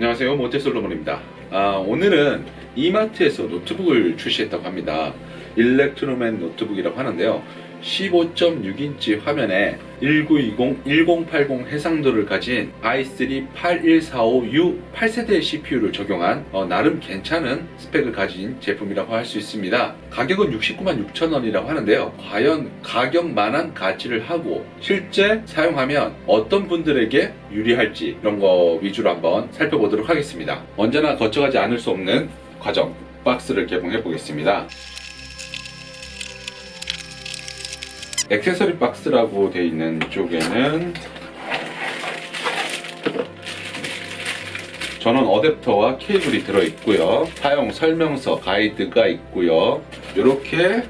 안녕하세요. 모태솔로몬입니다. 아, 오늘은 이마트에서 노트북을 출시했다고 합니다. 일렉트로맨 노트북이라고 하는데요 15.6인치 화면에 1920, 1080 해상도를 가진 i3 8145U 8세대 CPU를 적용한 어, 나름 괜찮은 스펙을 가진 제품이라고 할 수 있습니다. 가격은 69만 6천 원이라고 하는데요. 과연 가격만한 가치를 하고 실제 사용하면 어떤 분들에게 유리할지 이런 거 위주로 한번 살펴보도록 하겠습니다. 언제나 거쳐가지 않을 수 없는 과정 박스를 개봉해 보겠습니다. 액세서리 박스라고 되어 있는 쪽에는 전원 어댑터와 케이블이 들어있고요. 사용 설명서 가이드가 있고요. 이렇게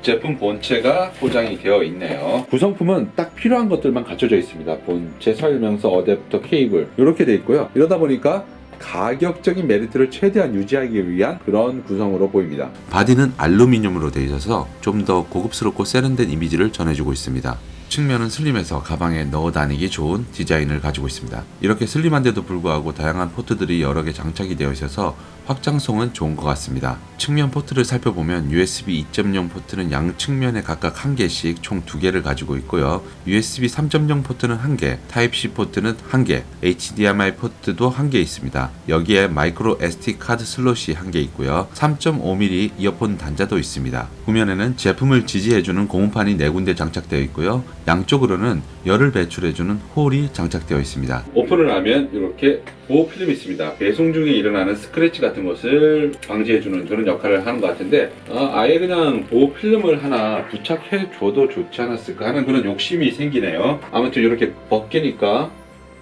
제품 본체가 포장이 되어 있네요. 구성품은 딱 필요한 것들만 갖춰져 있습니다. 본체 설명서, 어댑터, 케이블 이렇게 되어 있고요. 이러다 보니까 가격적인 메리트를 최대한 유지하기 위한 그런 구성으로 보입니다. 바디는 알루미늄으로 되어 있어서 좀 더 고급스럽고 세련된 이미지를 전해주고 있습니다. 측면은 슬림해서 가방에 넣어 다니기 좋은 디자인을 가지고 있습니다. 이렇게 슬림한데도 불구하고 다양한 포트들이 여러 개 장착이 되어 있어서 확장성은 좋은 것 같습니다. 측면 포트를 살펴보면 USB 2.0 포트는 양 측면에 각각 한 개씩 총 두 개를 가지고 있고요. USB 3.0 포트는 한 개, Type-C 포트는 한 개, HDMI 포트도 한 개 있습니다. 여기에 마이크로 SD 카드 슬롯이 한 개 있고요. 3.5mm 이어폰 단자도 있습니다. 후면에는 제품을 지지해주는 고무판이 네 군데 장착되어 있고요. 양쪽으로는 열을 배출해주는 홀이 장착되어 있습니다. 오픈을 하면 이렇게 보호 필름이 있습니다. 배송 중에 일어나는 스크래치 같은 것을 방지해주는 그런 역할을 하는 것 같은데 아, 예 그냥 보호 필름을 하나 부착해줘도 좋지 않았을까 하는 그런 욕심이 생기네요. 아무튼 이렇게 벗기니까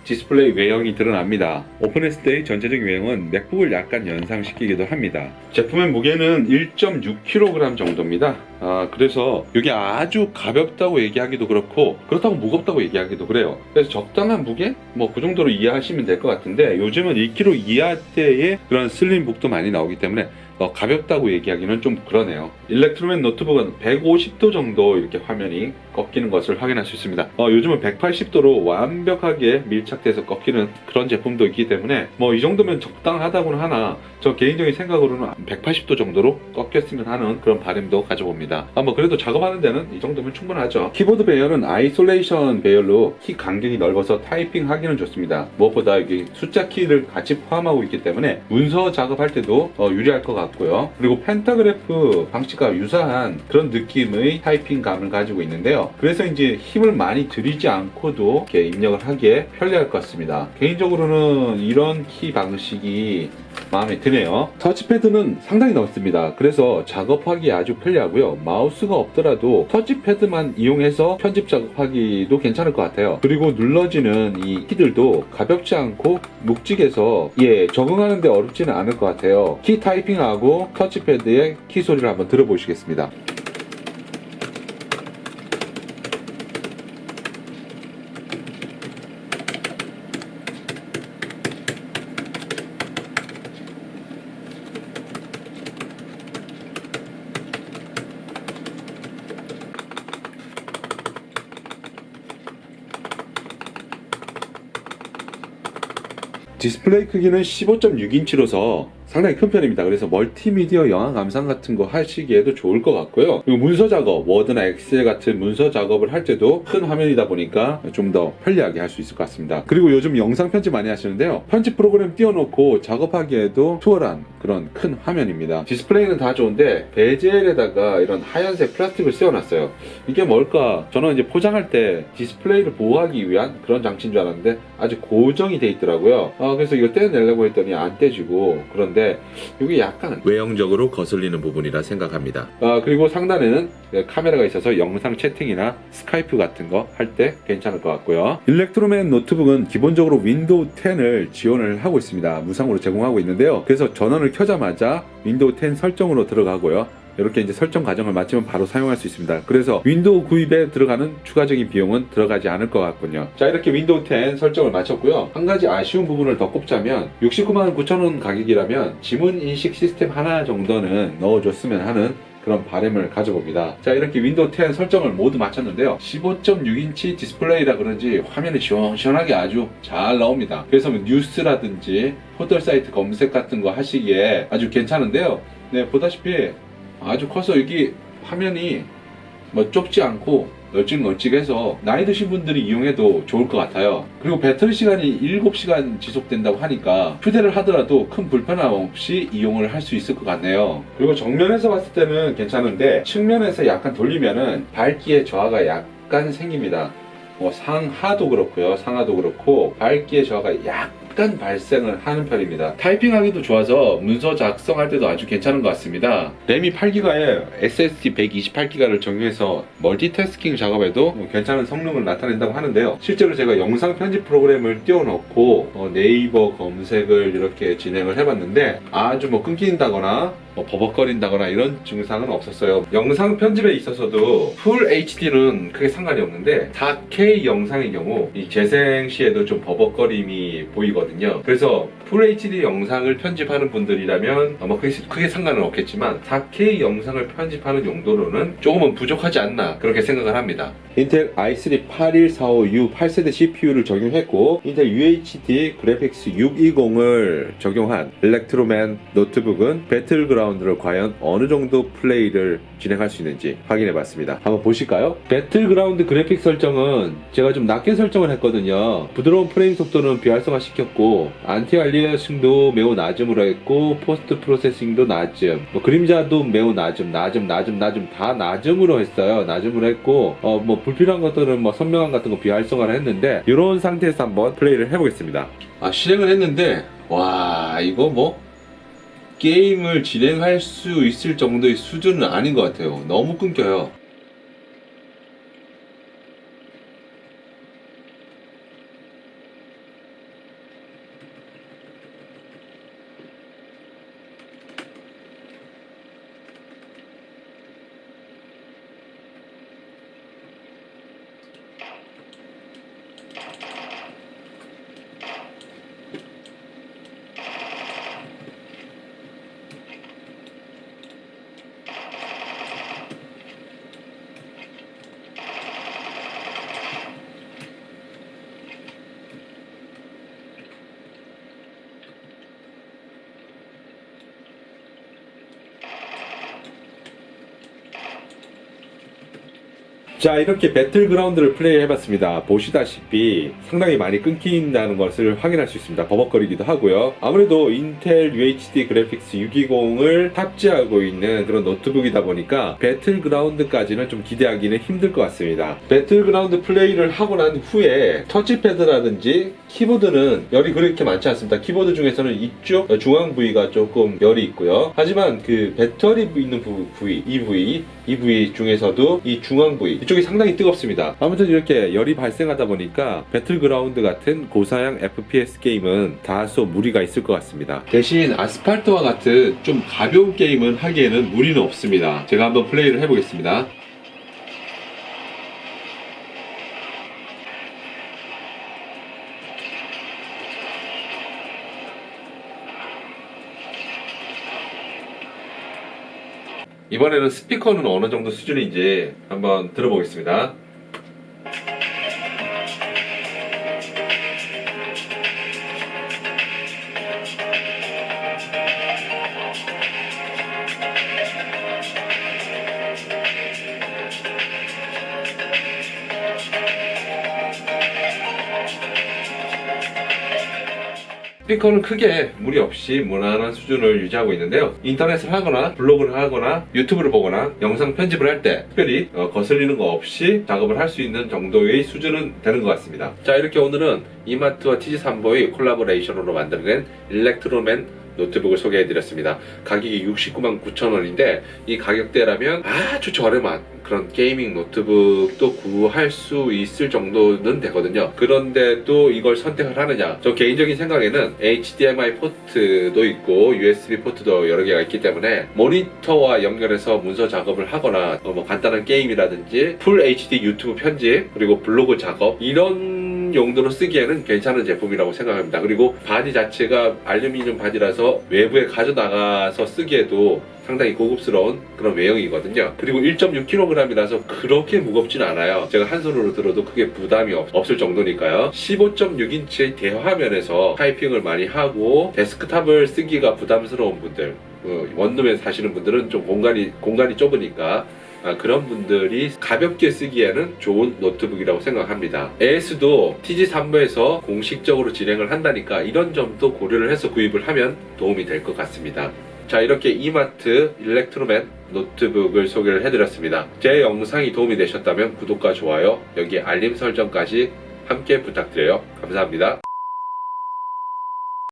디스플레이 외형이 드러납니다. 오픈했을 때의 전체적인 외형은 맥북을 약간 연상시키기도 합니다. 제품의 무게는 1.6kg 정도입니다. 아, 그래서 이게 아주 가볍다고 얘기하기도 그렇고 그렇다고 무겁다고 얘기하기도 그래요. 그래서 적당한 무게? 뭐 그 정도로 이해하시면 될 것 같은데 요즘은 2kg 이하대의 그런 슬림북도 많이 나오기 때문에 어, 가볍다고 얘기하기는 좀 그러네요. 일렉트로맨 노트북은 150도 정도 이렇게 화면이 꺾이는 것을 확인할 수 있습니다. 어, 요즘은 180도로 완벽하게 밀착돼서 꺾이는 그런 제품도 있기 때문에 뭐 이 정도면 적당하다고는 하나 저 개인적인 생각으로는 180도 정도로 꺾였으면 하는 그런 바람도 가져봅니다. 아, 뭐 그래도 작업하는 데는 이 정도면 충분하죠. 키보드 배열은 아이솔레이션 배열로 키 간격이 넓어서 타이핑 하기는 좋습니다. 무엇보다 여기 숫자 키를 같이 포함하고 있기 때문에 문서 작업할 때도 어, 유리할 것 같고요. 그리고 펜타그래프 방식과 유사한 그런 느낌의 타이핑 감을 가지고 있는데요. 그래서 이제 힘을 많이 들이지 않고도 이렇게 입력을 하기에 편리할 것 같습니다. 개인적으로는 이런 키 방식이 마음에 드네요. 터치패드는 상당히 넓습니다. 그래서 작업하기 아주 편리하고요. 마우스가 없더라도 터치패드만 이용해서 편집 작업하기도 괜찮을 것 같아요. 그리고 눌러지는 이 키들도 가볍지 않고 묵직해서 예 적응하는데 어렵지는 않을 것 같아요. 키 타이핑하고 터치패드의 키 소리를 한번 들어보시겠습니다. 디스플레이 크기는 15.6인치로서 상당히 큰 편입니다. 그래서 멀티미디어 영화 감상 같은 거 하시기에도 좋을 것 같고요. 그리고 문서 작업, 워드나 엑셀 같은 문서 작업을 할 때도 큰 화면이다 보니까 좀 더 편리하게 할 수 있을 것 같습니다. 그리고 요즘 영상 편집 많이 하시는데요. 편집 프로그램 띄워놓고 작업하기에도 수월한 그런 큰 화면입니다. 디스플레이는 다 좋은데 베젤에다가 이런 하얀색 플라스틱을 씌워놨어요. 이게 뭘까? 저는 이제 포장할 때 디스플레이를 보호하기 위한 그런 장치인 줄 알았는데 아주 고정이 돼 있더라고요. 아, 그래서 이걸 떼내려고 했더니 안 떼지고 그런 데 이게 약간 외형적으로 거슬리는 부분이라 생각합니다. 아, 그리고 상단에는 카메라가 있어서 영상 채팅이나 스카이프 같은 거 할 때 괜찮을 것 같고요. 일렉트로맨 노트북은 기본적으로 윈도우 10을 지원을 하고 있습니다. 무상으로 제공하고 있는데요. 그래서 전원을 켜자마자 윈도우 10 설정으로 들어가고요. 이렇게 이제 설정 과정을 마치면 바로 사용할 수 있습니다. 그래서 윈도우 구입에 들어가는 추가적인 비용은 들어가지 않을 것 같군요. 자, 이렇게 윈도우 10 설정을 마쳤고요. 한 가지 아쉬운 부분을 더 꼽자면 69만 9천 원 가격이라면 지문 인식 시스템 하나 정도는 넣어줬으면 하는 그런 바램을 가져봅니다. 자 이렇게 윈도우 10 설정을 모두 마쳤는데요. 15.6인치 디스플레이라 그런지 화면이 시원시원하게 아주 잘 나옵니다. 그래서 뭐 뉴스라든지 포털 사이트 검색 같은 거 하시기에 아주 괜찮은데요. 네 보다시피 아주 커서 여기 화면이 뭐 좁지 않고 널찍널찍해서 나이 드신 분들이 이용해도 좋을 것 같아요. 그리고 배터리 시간이 7시간 지속된다고 하니까 휴대를 하더라도 큰 불편함 없이 이용을 할 수 있을 것 같네요. 그리고 정면에서 봤을 때는 괜찮은데 측면에서 약간 돌리면은 밝기의 저하가 약간 생깁니다. 뭐 상하도 그렇고요. 상하도 그렇고 밝기의 저하가 약 간 발생을 하는 편입니다. 타이핑하기도 좋아서 문서 작성할 때도 아주 괜찮은 것 같습니다. 램이 8기가에 SSD 128기가를 적용해서 멀티태스킹 작업에도 뭐 괜찮은 성능을 나타낸다고 하는데요. 실제로 제가 영상 편집 프로그램을 띄워놓고 어, 네이버 검색을 이렇게 진행을 해봤는데 아주 뭐 끊긴다거나 뭐 버벅거린다거나 이런 증상은 없었어요. 영상 편집에 있어서도 풀 HD는 크게 상관이 없는데 4K 영상의 경우 이 재생 시에도 좀 버벅거림이 보이거든요. 그래서 풀 HD 영상을 편집하는 분들이라면 아마 크게, 크게 상관은 없겠지만 4K 영상을 편집하는 용도로는 조금은 부족하지 않나 그렇게 생각을 합니다. 인텔 i3 8145U 8세대 CPU를 적용했고 인텔 UHD 그래픽스 620을 적용한 일렉트로맨 노트북은 배틀그라운드를 과연 어느 정도 플레이를 진행할 수 있는지 확인해 봤습니다. 한번 보실까요? 배틀그라운드 그래픽 설정은 제가 좀 낮게 설정을 했거든요. 부드러운 프레임 속도는 비활성화 시켰고 안티 알리 아싱도 매우 낮음으로 했고 포스트 프로세싱도 낮음 뭐 그림자도 매우 낮음 낮음 낮음 낮음 다 낮음으로 했어요. 낮음으로 했고 어 뭐 불필요한 것들은 뭐 선명한 같은 거 비활성화를 했는데 이런 상태에서 한번 플레이를 해보겠습니다. 아 실행을 했는데 와 이거 뭐 게임을 진행할 수 있을 정도의 수준은 아닌 것 같아요. 너무 끊겨요. 자 이렇게 배틀그라운드를 플레이해봤습니다. 보시다시피 상당히 많이 끊긴다는 것을 확인할 수 있습니다. 버벅거리기도 하고요. 아무래도 인텔 UHD 그래픽스 620을 탑재하고 있는 그런 노트북이다 보니까 배틀그라운드까지는 좀 기대하기는 힘들 것 같습니다. 배틀그라운드 플레이를 하고 난 후에 터치패드라든지 키보드는 열이 그렇게 많지 않습니다. 키보드 중에서는 이쪽 중앙 부위가 조금 열이 있고요. 하지만 그 배터리 있는 부, 부위 이 부위 이 부위 중에서도 이 중앙 부위 이쪽이 상당히 뜨겁습니다. 아무튼 이렇게 열이 발생하다 보니까 배틀그라운드 같은 고사양 FPS 게임은 다소 무리가 있을 것 같습니다. 대신 아스팔트와 같은 좀 가벼운 게임은 하기에는 무리는 없습니다. 제가 한번 플레이를 해보겠습니다. 이번에는 스피커는 어느 정도 수준인지 한번 들어보겠습니다. 스피커는 크게 무리 없이 무난한 수준을 유지하고 있는데요. 인터넷을 하거나 블로그를 하거나 유튜브를 보거나 영상 편집을 할 때 특별히 어, 거슬리는 거 없이 작업을 할 수 있는 정도의 수준은 되는 것 같습니다. 자 이렇게 오늘은 이마트와 TG3보의 콜라보레이션으로 만들어낸 일렉트로맨 노트북을 소개해드렸습니다. 가격이 69만 9천 원인데 이 가격대라면 아주 저렴한 그런 게이밍 노트북도 구할 수 있을 정도는 되거든요. 그런데도 이걸 선택을 하느냐? 저 개인적인 생각에는 HDMI 포트도 있고 USB 포트도 여러 개가 있기 때문에 모니터와 연결해서 문서 작업을 하거나 어, 뭐 간단한 게임이라든지 풀 HD 유튜브 편집 그리고 블로그 작업 이런 용도로 쓰기에는 괜찮은 제품이라고 생각합니다. 그리고 바디 자체가 알루미늄 바디라서 외부에 가져나가서 쓰기에도 상당히 고급스러운 그런 외형이거든요. 그리고 1.6kg이라서 그렇게 무겁진 않아요. 제가 한 손으로 들어도 크게 부담이 없, 없을 정도니까요. 15.6인치의 대화면에서 타이핑을 많이 하고 데스크탑을 쓰기가 부담스러운 분들, 어, 원룸에 사시는 분들은 좀 공간이 공간이 좁으니까 아, 그런 분들이 가볍게 쓰기에는 좋은 노트북이라고 생각합니다. AS도 TG3부에서 공식적으로 진행을 한다니까 이런 점도 고려를 해서 구입을 하면 도움이 될 것 같습니다. 자, 이렇게 이마트 일렉트로맨 노트북을 소개를 해드렸습니다. 제 영상이 도움이 되셨다면 구독과 좋아요, 여기 알림 설정까지 함께 부탁드려요. 감사합니다.